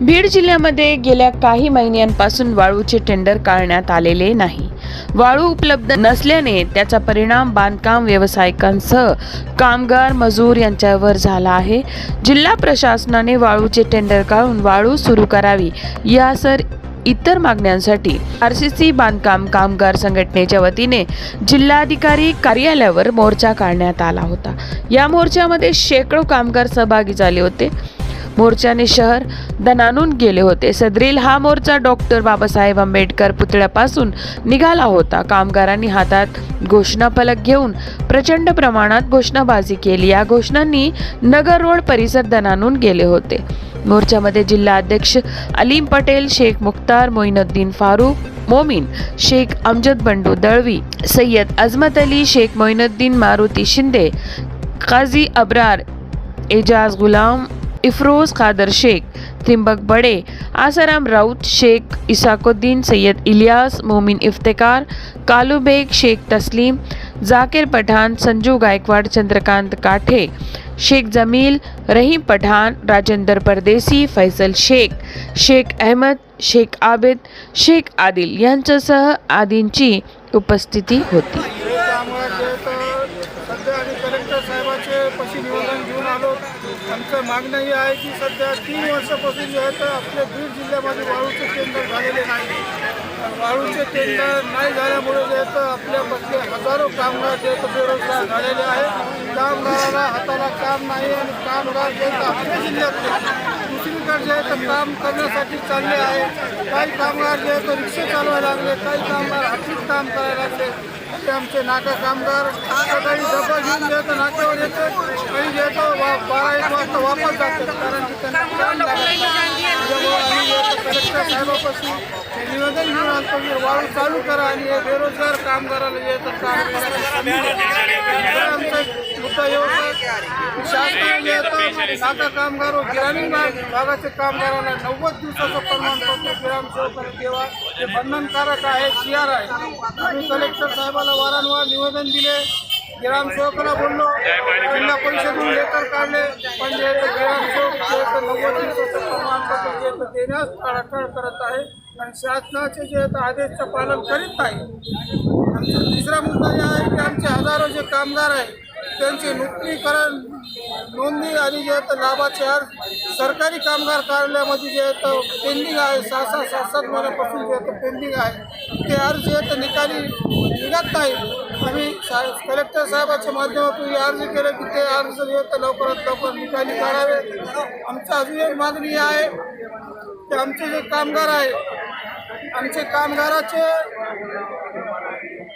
बीड जिल्ह्यामध्ये गेल्या काही महिन्यांपासून वाळूचे टेंडर काढण्यात आलेले नाही. वाळू उपलब्ध नसल्याने त्याचा परिणाम बांधकाम व्यावसायिकांसह कामगार मजूर यांच्यावर झाला आहे. जिल्हा प्रशासनाने वाळूचे टेंडर काढून वाळू सुरू करावी यासर इतर मागण्यांसाठी आर सी सी बांधकाम कामगार संघटनेच्या वतीने जिल्हाधिकारी कार्यालयावर मोर्चा काढण्यात आला होता. या मोर्चामध्ये शेकडो कामगार सहभागी झाले होते. मोर्चाने शहर दणानून गेले होते. सदरील हा मोर्चा डॉक्टर बाबासाहेब आंबेडकर पुतळ्यापासून निघाला होता. कामगारांनी हातात घोषणाफलक घेऊन प्रचंड प्रमाणात घोषणाबाजी केली. या घोषणांनी नगर रोड परिसर दणानून गेले होते. मोर्चामध्ये जिल्हा अध्यक्ष अलीम पटेल शेख मुख्तार मोईनुद्दीन फारूक मोमीन शेख अमजद बंडू दळवी सय्यद अजमत अली शेख मोईनुद्दीन मारुती शिंदे काझी अब्रार एजाज गुलाम इफरोज खादर शेख त्रिंबक बडे आसाराम राऊत शेख इसाकुद्दीन सय्यद इलियास मोमिन इफ्तेकार कालू बेग शेख तस्लीम जाकीर पठाण संजू गायकवाड चंद्रकांत काठे शेख जमील रहीम पठाण राजेंद्र परदेसी फैसल शेख शेख अहमद शेख आबिद शेख आदिल यांच्यासह आदींची उपस्थिती होती. सध्या आम्ही कलेक्टर साहेबाचे पशी निवेदन घेऊन आलो. आमचं मागणं ही आहे की सध्या तीन वर्षापासून जे आहे तर आपल्या बीड जिल्ह्यामध्ये वाळूचे टेंडर झालेले नाही. वाळूचे टेंडर नाही झाल्यामुळे जे आहे तर आपल्या हजारो कामगार जे आहे तर बेरोजगार झालेले आहेत. कामगाराला हाताला काम नाही आणि कामगार जे तर आपल्या जिल्ह्यातले दुसरीकडे जे आहे तर काम करण्यासाठी चालले आहे. काही कामगार जे आहे तर रिक्षा चालवायला लागले काही कामगार हातीत काम करायला लागले. ते आमचे नाका कामगार सकाळी डबा घेऊन तर नाक्यावर येते तर वा- बारा एक वाजता वापस जातात कारण की त्यांना काम लागत. कलेक्टर साहेबापासून निवेदन घेऊन आणतो की वाळू चालू करा आणि हे बेरोजगार कामगाराला तर काम करायला संधी द्या. तर आमचा एक मुद्दा एवढा आहे जे नाका कामगार ग्रामीण भाग भागाचे कामगारांना नव्वद दिवसाचं प्रमाणपत्र ग्रामसेवकाने देवा हे बंधनकारक आहे जी आर आहे आम्ही कलेक्टर साहेबाला वारंवार निवेदन दिले ग्रामसेवकाला बोललो जिल्हा परिषदेतून लेटर काढले पण जे ग्रामसेवक जे नव्वद दिवसाचं प्रमाणपत्र जे देण्यास टाळाटाळ करत आहे आणि शासनाचे जे आदेशचं पालन करीत नाही आमचा तिसरा मुद्दा हे आहे की आमचे हजारो जे कामगार आहे त्यांचे नोकरीकरण नोंदणी आणि जे आहेत तर लाभाचे अर्ज सरकारी कामगार कार्यालयामध्ये जे आहे तर पेंडिंग आहे. सहा सहा सात सात महिन्यापासून जे आहेत तर पेंडिंग आहे. ते अर्ज जे निकाली निघत नाही. आम्ही सा कलेक्टर साहेबाच्या माध्यमातून हे अर्ज केले की ते अर्ज जे आहेत तर लवकरात लवकर निकाली काढावे. आमचं अजून एक मागणी आहे की आमचे जे कामगार आहे आमचे कामगाराचे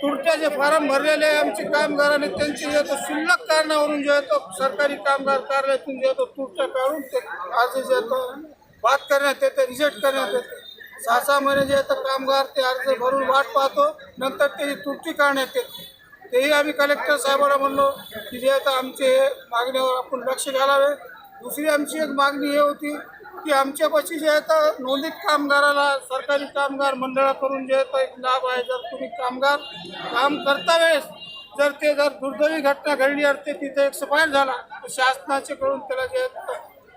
तुरट्या जे फॉर्म भरलेले आहे आमचे कामगारांनी त्यांची जे तो शुल्लक कारणावरून जे आहे तो सरकारी कामगार कार्यालयातून जे आहे तो काढून ते अर्ज जे आहे तो बाद करण्यात येते रिजेक्ट करण्यात येते. सहा सहा महिने जे आहे तर कामगार ते अर्ज भरून वाट पाहतो नंतर त्याची तुरटी काढण्यात येते. तेही आम्ही कलेक्टर साहेबांना म्हणलो की जे आता आमचे हे मागण्यावर आपण लक्ष घालावे. दुसरी आमची एक मागणी हे होती की आमच्यापाशी जे आहे नोंदीत कामगाराला सरकारी कामगार मंडळाकडून जे आहे एक लाभ आहे. जर तुम्ही कामगार काम करता वेळेस जर ते जर दुर्दैवी घटना घडली तर ते तिथे एक्सपायर झाला तर शासनाचे त्याला जे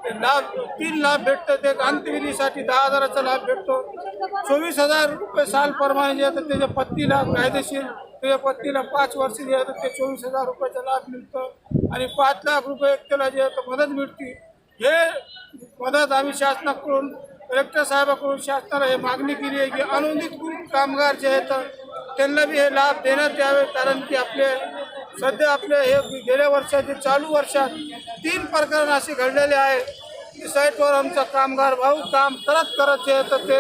ते लाभ तीन लाभ भेटतं ते अंत्यविधीसाठी दहा हजाराचा लाभ भेटतो. चोवीस हजार रुपये साल प्रमाणे जे आहे तर त्याच्या पत्नीला कायदेशीर त्याच्या पत्नीला पाच वर्ष जे आहे तर ते चोवीस हजार रुपयाचा लाभ मिळतो. आणि पाच लाख रुपये त्याला जे आहे मदत मिळते. हे मदत आम्ही शासनाकडून कलेक्टर साहेबाकडून शासनाला हे मागणी केली आहे की अनुदित कामगार जे आहेत त्यांना बी हे लाभ देण्यात यावे कारण की आपले सध्या आपले हे गेल्या वर्षाचे चालू वर्षात तीन प्रकरण असे घडलेले आहे की साईटवर आमचा कामगार भाऊ काम करत करत जे तर ते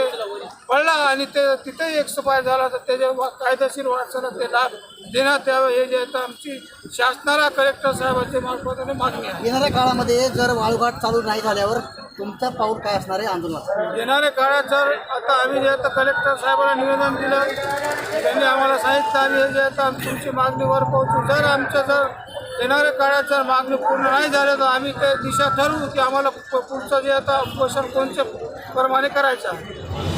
पडला आणि ते तिथेही एक्सपायर झाला तर त्याच्या कायदेशीर वारसाला ते लाभ देण्यात यावे हे जे आहे तर आमची शासनाला कलेक्टर साहेबांच्या मार्फत मागणी आहे. येणाऱ्या काळामध्ये जर वाळूघाट चालू नाही झाल्यावर तुमचं पाऊल काय असणार आहे आंदोलनात? येणाऱ्या काळात जर आता आम्ही जे आता कलेक्टर साहेबांना निवेदन दिलं त्यांनी आम्हाला सांगितलं आम्ही हे जे आता तुमची मागणीवर पोहोचू. जर आमच्या जर येणाऱ्या काळात जर मागणी पूर्ण नाही झाली तर आम्ही ते दिशा ठरवू की आम्हाला पुढचं जे आता उपोषण कोणत्या प्रमाणे करायचं